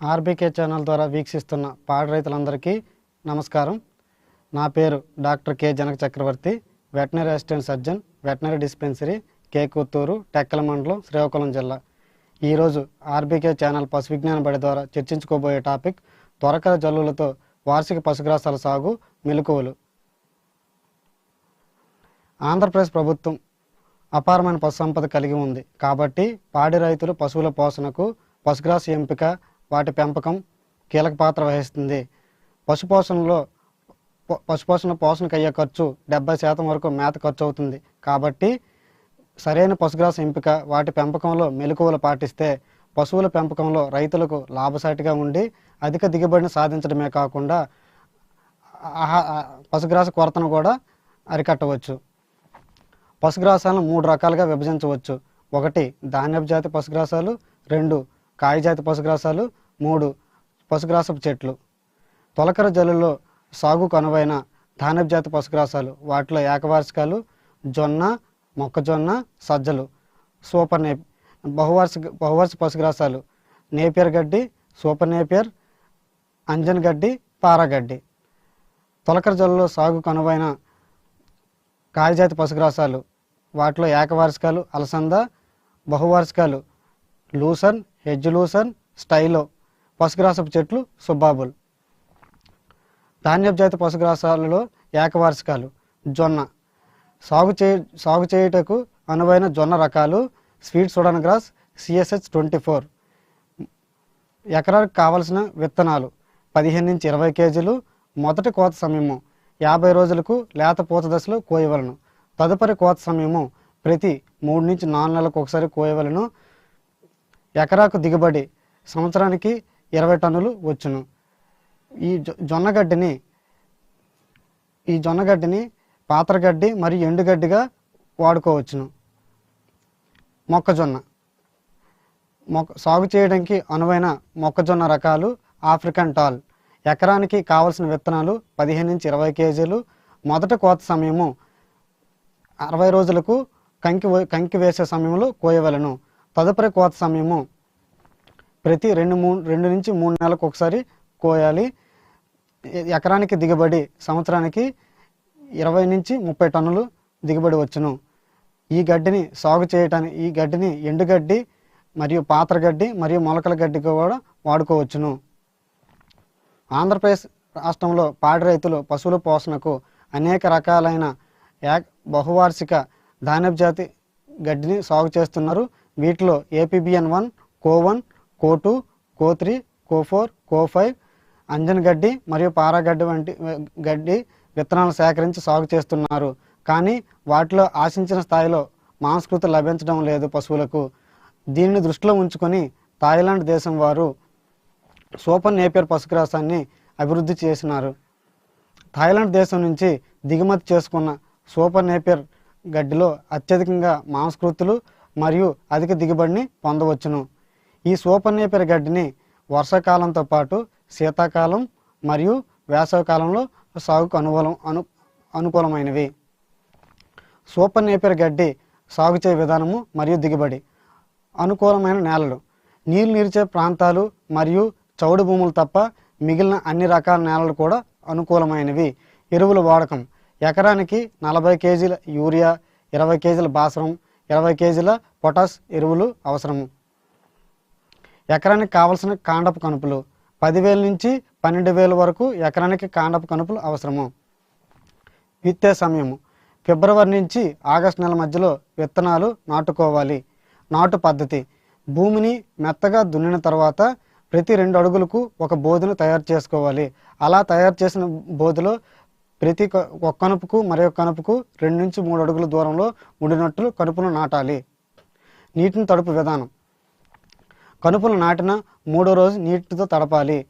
RBK channel ద్వారా వీక్షిస్తున్న పాడి రైతులందరికీ నమస్కారం. నా పేరు doctor K Janaka Chakravarthi veterinary assistant surgeon veterinary dispensary K Kotturu Tekkali మండలం శ్రీకాకుళం జిల్లా. ఈరోజు ఆర్బీకే ఛానల్ పశు విజ్ఞాన బడి ద్వారా చర్చించుకోబోయే టాపిక్ త్వరకర జల్లులతో వార్షిక పశుగ్రాసాల సాగు మెలకువలు. ఆంధ్రప్రదేశ్ ప్రభుత్వం అపారమైన పశు సంపద కలిగి ఉంది. కాబట్టి పాడి రైతులు పశువుల పోషణకు పశుగ్రాస ఎంపిక వాటి పెంపకం కీలక పాత్ర వహిస్తుంది. పశుపోషణలో పశుపోషణ పోషణకు అయ్యే ఖర్చు డెబ్బై శాతం వరకు మేత ఖర్చు అవుతుంది. కాబట్టి సరైన పశుగ్రాస ఎంపిక వాటి పెంపకంలో మెలకువలు పాటిస్తే పశువుల పెంపకంలో రైతులకు లాభసాటిగా ఉండి అధిక దిగుబడిని సాధించడమే కాకుండా ఆహా పశుగ్రాస కొరతను కూడా అరికట్టవచ్చు. పశుగ్రాసాలను మూడు రకాలుగా విభజించవచ్చు. ఒకటి ధాన్యపు జాతి పశుగ్రాసాలు రెండు కాయజాతి పశుగ్రాసాలు మూడు పశుగ్రాసపు చెట్లు. తొలకర జల్లులో సాగుకు అనువైన ధాన్యపు జాతి పశుగ్రాసాలు వాటిలో ఏకవార్షికాలు జొన్న మొక్కజొన్న సజ్జలు సూపర్ నే బహువార్షిక బహువార్షిక పశుగ్రాసాలు నేపియర్ గడ్డి సూపర్ నేపియర్ అంజన్ గడ్డి పారాగడ్డి తొలకర జల్లులో సాగుకు అనువైన కాయజాతి పశుగ్రాసాలు వాటిలో ఏకవార్షికాలు అలసంద బహువార్షికాలు లూసన్ హెజ్ లూసన్ స్టైలో పశుగ్రాసపు చెట్లు సుబ్బాబుల్. ధాన్యపు జాతి పశుగ్రాసాలలో ఏకవార్షికాలు జొన్న. సాగు చే సాగు చేయుటకు అనువైన జొన్న రకాలు sweet Sudan grass CSH twenty four. ఎకరానికి కావలసిన విత్తనాలు పదిహేను నుంచి ఇరవై కేజీలు మొదటి కోత సమయము యాభై రోజులకు లేత పూత దశలో కోయవలను. తదుపరి కోత సమయము ప్రతి మూడు నుంచి నాలుగు నెలలకు ఒకసారి కోయవలను. ఎకరాకు దిగుబడి సంవత్సరానికి ఇరవై టన్నులు వచ్చును. ఈ జొన్నగడ్డిని ఈ జొన్నగడ్డిని పాత్రగడ్డి మరియు ఎండుగడ్డిగా వాడుకోవచ్చును. మొక్కజొన్న. మొక్క సాగు చేయడానికి అనువైన మొక్కజొన్న రకాలు ఆఫ్రికన్ టాల్. ఎకరానికి కావలసిన విత్తనాలు పదిహేను నుంచి ఇరవై కేజీలు. మొదట కోత సమయము అరవై రోజులకు కంకి వే- కంకి వేసే సమయంలో కోయవలను. తదుపరి కోత సమయము ప్రతి రెండు మూడు రెండు నుంచి మూడు నెలలకు ఒకసారి కోయాలి. ఎకరానికి దిగుబడి సంవత్సరానికి ఇరవై నుంచి ముప్పై టన్నులు దిగుబడి వచ్చును. ఈ గడ్డిని సాగు చేయటానికి ఈ గడ్డిని ఎండుగడ్డి మరియు పాత్రగడ్డి మరియు మొలకల గడ్డి కూడా వాడుకోవచ్చును. ఆంధ్రప్రదేశ్ రాష్ట్రంలో పాడి రైతులు పశువుల పోషణకు అనేక రకాలైన యాక్ బహువార్షిక ధాన్యపు జాతి గడ్డిని సాగు చేస్తున్నారు. వీటిలో APBN one CO one CO two CO three CO four CO five Anjan గడ్డి మరియు పారాగడ్డి వంటి గడ్డి విత్తనాలు సేకరించి సాగు చేస్తున్నారు. కానీ వాటిలో ఆశించిన స్థాయిలో మాంస్కృత లభించడం లేదు పశువులకు. దీనిని దృష్టిలో ఉంచుకొని థాయిలాండ్ దేశం వారు సూపర్ నేపియర్ పశుగ్రాసాన్ని అభివృద్ధి చేసినారు. థాయిలాండ్ దేశం నుంచి దిగుమతి చేసుకున్న సూపర్ నేపియర్ గడ్డిలో అత్యధికంగా మాంసకృతులు మరియు అధిక దిగుబడిని పొందవచ్చును. ఈ సూపర్ గడ్డిని వర్షాకాలంతో పాటు శీతాకాలం మరియు వేసవికాలంలో సాగుకు అనుకూలం అను అనుకూలమైనవి. సూపర్ నేపియర్ గడ్డి సాగు చేయ విధానము మరియు దిగుబడి అనుకూలమైన నేలలు. నీరు నిలిచే ప్రాంతాలు మరియు చౌడు భూములు తప్ప మిగిలిన అన్ని రకాల నేలలు కూడా అనుకూలమైనవి. ఎరువుల వాడకం. ఎకరానికి నలభై కేజీల యూరియా ఇరవై కేజీల బాసరం ఇరవై కేజీల పొటాస్ ఎరువులు అవసరము. ఎకరానికి కావలసిన కాండపు కనుపులు పదివేల నుంచి పన్నెండు వేల వరకు ఎకరానికి కాండపు కనుపులు అవసరము. విత్తే సమయము. ఫిబ్రవరి నుంచి ఆగస్టు నెల మధ్యలో విత్తనాలు నాటుకోవాలి. నాటు పద్ధతి. భూమిని మెత్తగా దున్నిన తర్వాత ప్రతి రెండు అడుగులకు ఒక బోధను తయారు చేసుకోవాలి. అలా తయారు చేసిన బోధలో ప్రతి ఒక్క ఒక కనుపుకు మరొక కనుపుకు రెండు నుంచి మూడు అడుగుల దూరంలో ఉండినట్లు కనుపును నాటాలి. నీటిని తడుపు విధానం. కనుపులు నాటిన మూడో రోజు నీటితో తడపాలి.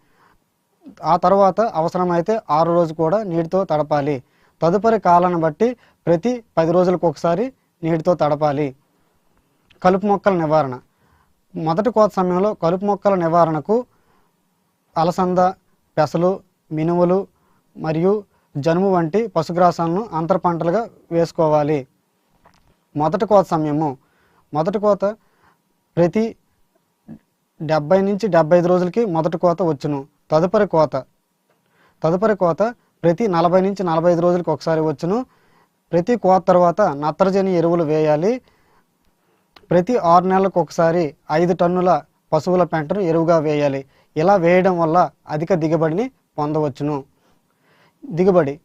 ఆ తర్వాత అవసరమైతే ఆరో రోజు కూడా నీటితో తడపాలి. తదుపరి కాలాన్ని బట్టి ప్రతి పది రోజులకు ఒకసారి నీటితో తడపాలి. కలుపు మొక్కల నివారణ. మొదటి కోత సమయంలో కలుపు మొక్కల నివారణకు అలసంద పెసలు మినుములు మరియు జనుము వంటి పశుగ్రాసాలను అంతర పంటలుగా వేసుకోవాలి. మొదటి కోత సమయము మొదటి కోత ప్రతి డెబ్బై నుంచి డెబ్బై ఐదు రోజులకి మొదటి కోత వచ్చును. తదుపరి కోత తదుపరి కోత ప్రతి నలభై నుంచి నలభై ఐదు రోజులకు ఒకసారి వచ్చును. ప్రతి కోత తర్వాత నత్రజని ఎరువులు వేయాలి. ప్రతి ఆరు నెలలకు ఒకసారి ఐదు టన్నుల పశువుల పెంటను ఎరువుగా వేయాలి. ఇలా వేయడం వల్ల అధిక దిగుబడిని పొందవచ్చును. దిగుబడి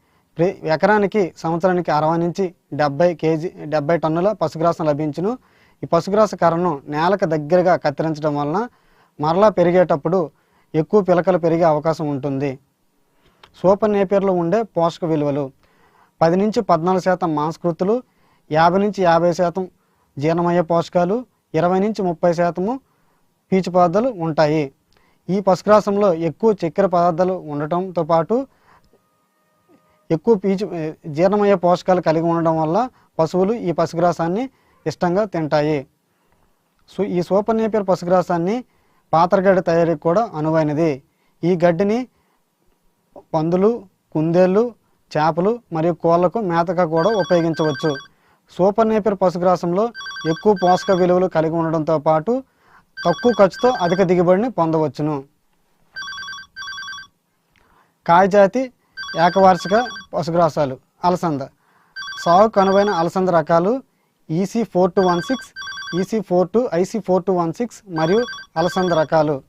ఎకరానికి సంవత్సరానికి అరవై నుంచి డెబ్బై కేజీ డెబ్బై టన్నుల పశుగ్రాసం లభించును. ఈ పశుగ్రాస కర్రను నేలకు దగ్గరగా కత్తిరించడం వలన మరలా పెరిగేటప్పుడు ఎక్కువ పిలకలు పెరిగే అవకాశం ఉంటుంది. సూపర్ నేపియర్లో ఉండే పోషక విలువలు పది నుంచి పద్నాలుగు శాతం మాంసకృతులు యాభై నుంచి యాభై శాతం జీర్ణమయ్యే పోషకాలు ఇరవై నుంచి ముప్పై శాతము పీచు పదార్థాలు ఉంటాయి. ఈ పశుగ్రాసంలో ఎక్కువ చక్కెర పదార్థాలు ఉండటంతో పాటు ఎక్కువ పీచు జీర్ణమయ్యే పోషకాలు కలిగి ఉండడం వల్ల పశువులు ఈ పశుగ్రాసాన్ని ఇష్టంగా తింటాయి. సో ఈ సూపర్ నేపియర్ పశుగ్రాసాన్ని పాతరగడ్డి తయారీకి కూడా అనువైనది. ఈ గడ్డిని పందులు కుందేళ్ళు చేపలు మరియు కోళ్ళకు మేతగా కూడా ఉపయోగించవచ్చు. సూపర్ నేపియర్ పశుగ్రాసంలో ఎక్కువ పోషక విలువలు కలిగి ఉండడంతో పాటు తక్కువ ఖర్చుతో అధిక దిగుబడిని పొందవచ్చును. కాయజాతి ఏకవార్షిక పశుగ్రాసాలు అలసంద. సాగుకు అనువైన అలసంద రకాలు EC four two one six EC four two IC four two one six మరియు అలసంద రకాలు.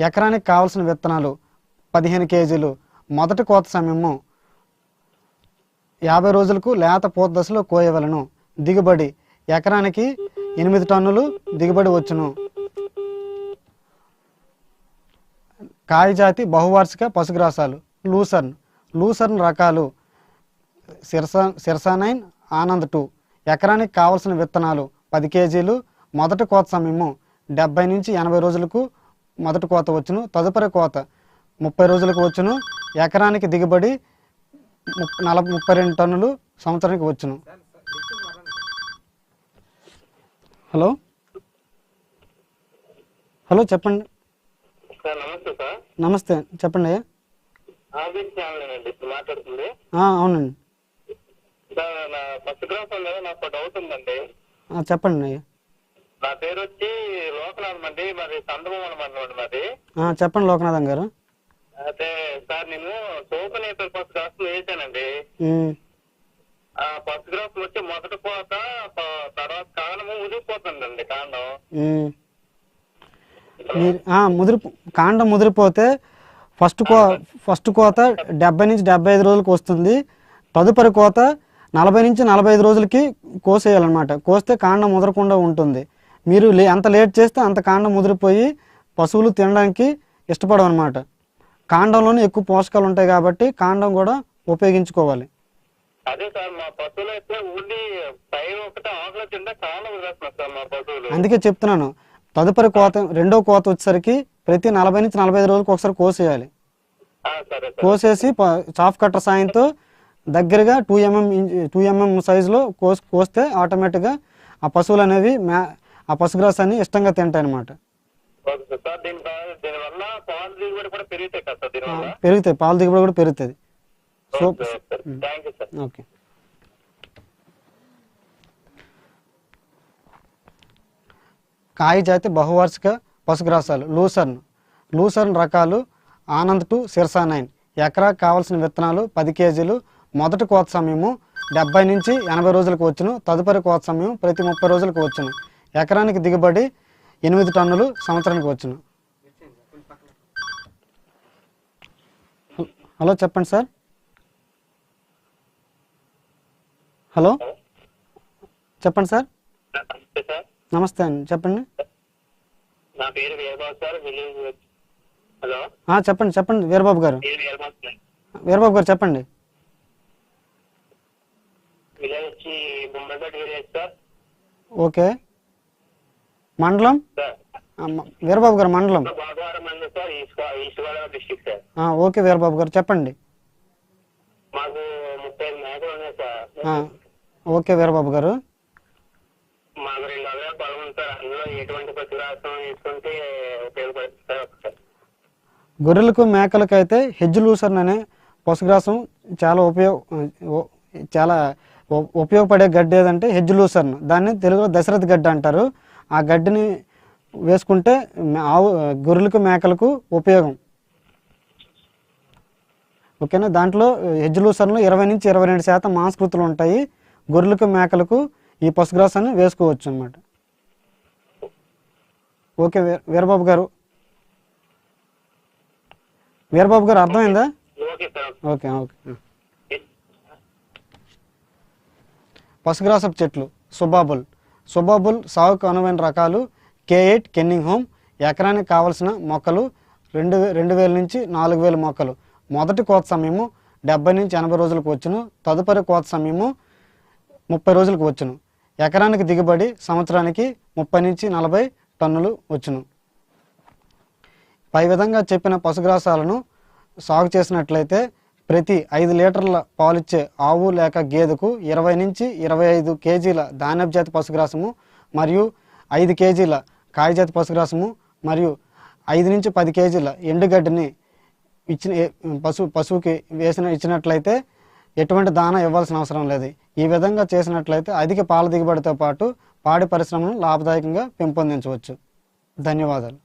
ఎకరానికి కావలసిన విత్తనాలు పదిహేను కేజీలు. మొదటి కోత సమయము యాభై రోజులకు లేత పూత దశలో కోయవలను. దిగుబడి ఎకరానికి ఎనిమిది టన్నులు దిగుబడి వచ్చును. కాయజాతి బహువార్షిక పశుగ్రాసాలు. లూసర్న్. లూసర్న్ రకాలు. సిరస సిరసానైన్ ఆనంద్ టూ. ఎకరానికి కావలసిన విత్తనాలు పది కేజీలు. మొదటి కోత సమయము డెబ్బై నుంచి ఎనభై రోజులకు మొదటి కోత వచ్చును. తదుపరి కోత ముప్పై రోజులకు వచ్చును. ఎకరానికి దిగుబడి నలభై ముప్పై రెండు టన్నులు సంవత్సరానికి వచ్చును. హలో? హలో చెప్పండి. నమస్తే చెప్పండి అవునండి. ఫస్ట్ క్లాస్ మీద నాకు డౌట్ ఉందండి. చెప్పండి నా పేరు వచ్చి లోకనాథం అండి మరి అన్నమాట మాది. ఆ, చెప్పండి లోకనాథం గారు. అయితే సార్ నేను సోపన్ ఏపర్ ఫస్ట్ క్లాస్ వేసానండి ఫస్ట్ క్లాస్ వచ్చి మొదటి కోత ప- తర్వాత కాండము ఉదిరిపోతుందండి కాండం. మీరు ముదిరి కాండం ముదిరిపోతే ఫస్ట్ కో ఫస్ట్ కోత డెబ్బై నుంచి డెబ్బై ఐదు రోజులకు వస్తుంది. తదుపరి కోత నలభై నుంచి నలభై ఐదు రోజులకి కోసేయాలన్నమాట. కోస్తే కాండం ముదరకుండా ఉంటుంది. మీరు లే ఎంత లేట్ చేస్తే అంత కాండం ముదిరిపోయి పశువులు తినడానికి ఇష్టపడవు అనమాట కాండంలోనే ఎక్కువ పోషకాలు ఉంటాయి కాబట్టి కాండం కూడా ఉపయోగించుకోవాలి. అందుకే చెప్తున్నాను. తదుపరి కోత రెండో కోత వచ్చేసరికి ప్రతి నలభై నుంచి నలభై ఐదు రోజులకు ఒకసారి కోసేయాలి. కోసేసి చాఫ్ కట్టర్ సాయంతో దగ్గరగా టూ ఎంఎం టూ ఎంఎం సైజులో కోస్ కోస్తే ఆటోమేటిక్గా ఆ పశువులు అనేవి మ్యా ఆ పశుగ్రాసాన్ని ఇష్టంగా తింటాయి కూడా పెరుగుతాయి పాల దిగుబడి కూడా పెరుగుతుంది. సో ఓకే కాయ జాతి బహువార్షిక పశుగ్రాసాలు లూసర్న్. లూసర్న్ రకాలు ఆనంద్ టు సిర్సా నైన్. ఎకరా కావాల్సిన విత్తనాలు పది కేజీలు మొదటి కోత సమయము డెబ్బై నుంచి ఎనభై రోజులకు వచ్చును. తదుపరి కోత సమయం ప్రతి ముప్పై రోజులకు వచ్చును. ఎకరానికి దిగుబడి ఎనిమిది టన్నులు సంవత్సరానికి వచ్చును. హలో చెప్పండి సార్. హలో చెప్పండి సార్. నమస్తే అండి చెప్పండి. నా పేరు వీరబాబు సార్ విలేజ్ హలో. చెప్పండి చెప్పండి వీరబాబు గారు. వీరబాబు గారు చెప్పండి. విలేజ్ వచ్చి విలేజ్ సార్. ఓకే. మండలం? వీరబాబు గారు మండలం? ఓకే వీరబాబు గారు చెప్పండి. మాకు ముప్పై మేకలు ఉన్నాయి సార్. ఆ, ఓకే వీరబాబు గారు. మాకు రెండు వందల పొలం ఉంది సార్. అందులో ఎటువంటి వేసుకుంటే ఉపయోగపడుతుంది గొర్రెలకు మేకలకు అయితే హెజ్ లూసర్న్ అనే పశుగ్రాసం చాలా ఉపయోగ చాలా ఉపయోగపడే గడ్డి ఏదంటే హెజ్ లూసర్న్. దాన్ని తెలుగులో దశరథ గడ్డి అంటారు. ఆ గడ్డిని వేసుకుంటే ఆవు గొర్రెలకు మేకలకు ఉపయోగం. ఓకేనా? దాంట్లో ఎజ్జులూసర్లు ఇరవై నుంచి ఇరవై రెండు శాతం మాంసకృతులు ఉంటాయి. గొర్రెలకు మేకలకు ఈ పశుగ్రాసాన్ని వేసుకోవచ్చు అనమాట ఓకే వీర- వీరబాబు గారు. వీరబాబు గారు అర్థమైందా? Okay okay. ఓకే పశుగ్రాసపు చెట్లు సుబాబుల్ సుబాబుల్ సాగుకు అనువైన రకాలు కే ఎయిట్ కెన్నింగ్ హోమ్ ఎకరానికి కావలసిన మొక్కలు రెండు రెండు వేల నుంచి నాలుగు వేల మొక్కలు. మొదటి కోత సమయము డెబ్బై నుంచి ఎనభై రోజులకు వచ్చును. తదుపరి కోత సమయము ముప్పై రోజులకు వచ్చును. ఎకరానికి దిగుబడి సంవత్సరానికి ముప్పై నుంచి నలభై టన్నులు వచ్చును. పై విధంగా చెప్పిన పశుగ్రాసాలను సాగు చేసినట్లయితే ప్రతి ఐదు లీటర్ల పాలిచ్చే ఆవు లేక గేదెకు ఇరవై నుంచి ఇరవై ఐదు కేజీల ధాన్యపు జాతి పశుగ్రాసము మరియు ఐదు కేజీల కాయజాతి పశుగ్రాసము మరియు ఐదు నుంచి పది కేజీల ఎండుగడ్డిని ఇచ్చిన పశు పశువు పశువుకి వేసిన ఇచ్చినట్లయితే ఎటువంటి దాన ఇవ్వాల్సిన అవసరం లేదు. ఈ విధంగా చేసినట్లయితే అధిక పాల దిగుబడితో పాటు పాడి పరిశ్రమను లాభదాయకంగా పెంపొందించవచ్చు. ధన్యవాదాలు.